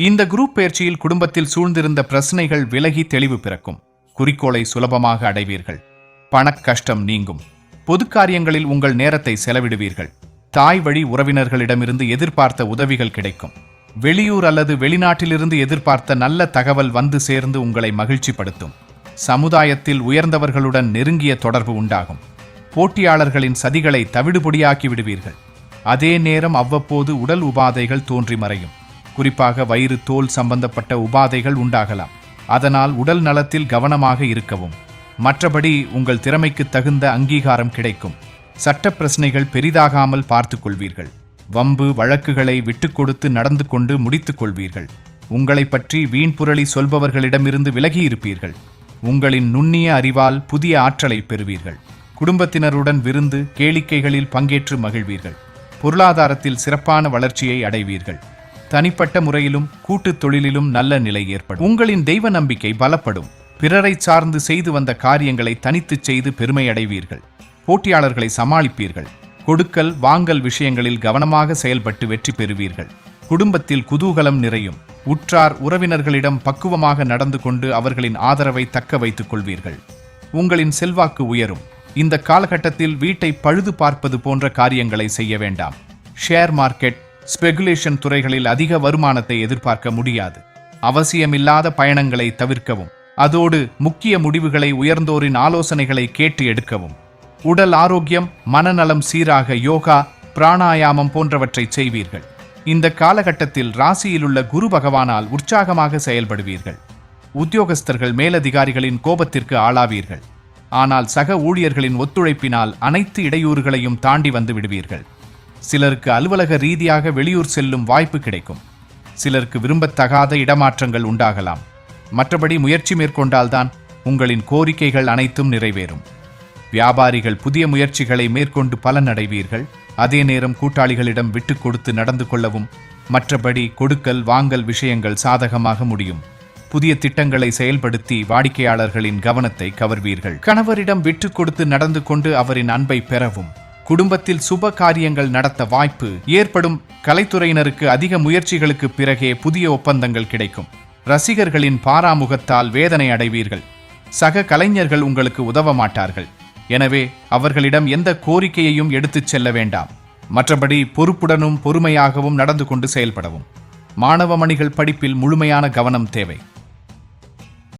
இந்த குரூப் பயிற்சியில் குடும்பத்தில் சூழ்ந்திருந்த பிரச்சனைகள் விலகி தெளிவு பிறக்கும். குறிக்கோளை சுலபமாக அடைவீர்கள். பணக் கஷ்டம் நீங்கும். பொது காரியங்களில் உங்கள் நேரத்தை செலவிடுவீர்கள். தாய் வழி உறவினர்களிடமிருந்து எதிர்பார்த்த உதவிகள் கிடைக்கும். வெளியூர் அல்லது வெளிநாட்டிலிருந்து எதிர்பார்த்த நல்ல தகவல் வந்து சேர்ந்து உங்களை மகிழ்ச்சிப்படுத்தும். சமுதாயத்தில் உயர்ந்தவர்களுடன் நெருங்கிய தொடர்பு உண்டாகும். போட்டியாளர்களின் சதிகளை தவிடுபொடியாக்கி விடுவீர்கள். அதே நேரம் அவ்வப்போது உடல் உபாதைகள் தோன்றி மறையும். குறிப்பாக வயிறு தோல் சம்பந்தப்பட்ட உபாதைகள் உண்டாகலாம். அதனால் உடல் நலத்தில் கவனமாக இருக்கவும். மற்றபடி உங்கள் திறமைக்கு தகுந்த அங்கீகாரம் கிடைக்கும். சட்ட பிரச்சனைகள் பெரிதாகாமல் பார்த்து கொள்வீர்கள். வம்பு வழக்குகளை விட்டுக்கொடுத்து நடந்து கொண்டு முடித்துக் கொள்வீர்கள். உங்களை பற்றி வீண்புரளி சொல்பவர்களிடமிருந்து விலகி இருப்பீர்கள் உங்களின் நுண்ணிய அறிவால் புதிய ஆற்றலை பெறுவீர்கள். குடும்பத்தினருடன் விருந்து கேளிக்கைகளில் பங்கேற்று மகிழ்வீர்கள். பொருளாதாரத்தில் சிறப்பான வளர்ச்சியை அடைவீர்கள். தனிப்பட்ட முறையிலும் கூட்டுத் தொழிலிலும் நல்ல நிலை ஏற்படும். உங்களின் தெய்வ நம்பிக்கை பலப்படும். பிறரை சார்ந்து செய்து வந்த காரியங்களை தனித்துச் செய்து பெருமை அடைவீர்கள் போட்டியாளர்களை சமாளிப்பீர்கள். கொடுக்கல் வாங்கல் விஷயங்களில் கவனமாக செயல்பட்டு வெற்றி பெறுவீர்கள். குடும்பத்தில் குதூகலம் நிறையும். உற்றார் உறவினர்களிடம் பக்குவமாக நடந்து கொண்டு அவர்களின் ஆதரவை தக்க வைத்துக் கொள்வீர்கள். உங்களின் செல்வாக்கு உயரும். இந்த காலகட்டத்தில் வீட்டை பழுது பார்ப்பது போன்ற காரியங்களை செய்ய வேண்டாம். ஷேர் மார்க்கெட் ஸ்பெகுலேஷன் துறைகளில் அதிக வருமானத்தை எதிர்பார்க்க முடியாது. அவசியமில்லாத பயணங்களை தவிர்க்கவும் அதோடு முக்கிய முடிவுகளை உயர்ந்தோரின் ஆலோசனைகளை கேட்டு எடுக்கவும். உடல் ஆரோக்கியம் மனநலம் சீராக யோகா பிராணாயாமம் போன்றவற்றை செய்வீர்கள். இந்த காலகட்டத்தில் ராசியிலுள்ள குரு பகவானால் உற்சாகமாக செயல்படுவீர்கள். உத்தியோகஸ்தர்கள் மேலதிகாரிகளின் கோபத்திற்கு ஆளாவீர்கள். ஆனால் சக ஊழியர்களின் ஒத்துழைப்பினால் அனைத்து இடையூறுகளையும் தாண்டி வந்து விடுவீர்கள். சிலருக்கு அலுவலக ரீதியாக வெளியூர் செல்லும் வாய்ப்பு கிடைக்கும். சிலருக்கு விரும்பத்தகாத இடமாற்றங்கள் உண்டாகலாம். மற்றபடி முயற்சி மேற்கொண்டால்தான் உங்களின் கோரிக்கைகள் அனைத்தும் நிறைவேறும். வியாபாரிகள் புதிய முயற்சிகளை மேற்கொண்டு பலனடைவீர்கள். அதே நேரம் கூட்டாளிகளிடம் விட்டு கொடுத்து நடந்து கொள்ளவும் மற்றபடி கொடுக்கல் வாங்கல் விஷயங்கள் சாதகமாக முடியும். புதிய திட்டங்களை செயல்படுத்தி வாடிக்கையாளர்களின் கவனத்தை கவர்வீர்கள். கணவரிடம் விட்டு கொடுத்து நடந்து கொண்டு அவரின் அன்பை பெறவும். குடும்பத்தில் சுப காரியங்கள் நடத்த வாய்ப்பு ஏற்படும் கலைத்துறையினருக்கு அதிக முயற்சிகளுக்கு பிறகே புதிய ஒப்பந்தங்கள் கிடைக்கும். ரசிகர்களின் பாராமுகத்தால் வேதனை அடைவீர்கள். சக கலைஞர்கள் உங்களுக்கு உதவ மாட்டார்கள். எனவே அவர்களிடம் எந்த கோரிக்கையையும் எடுத்துச் செல்ல வேண்டாம். மற்றபடி பொறுப்புடனும் பொறுமையாகவும் நடந்து கொண்டு செயல்படவும். மாணவ மணிகள் படிப்பில் முழுமையான கவனம் தேவை.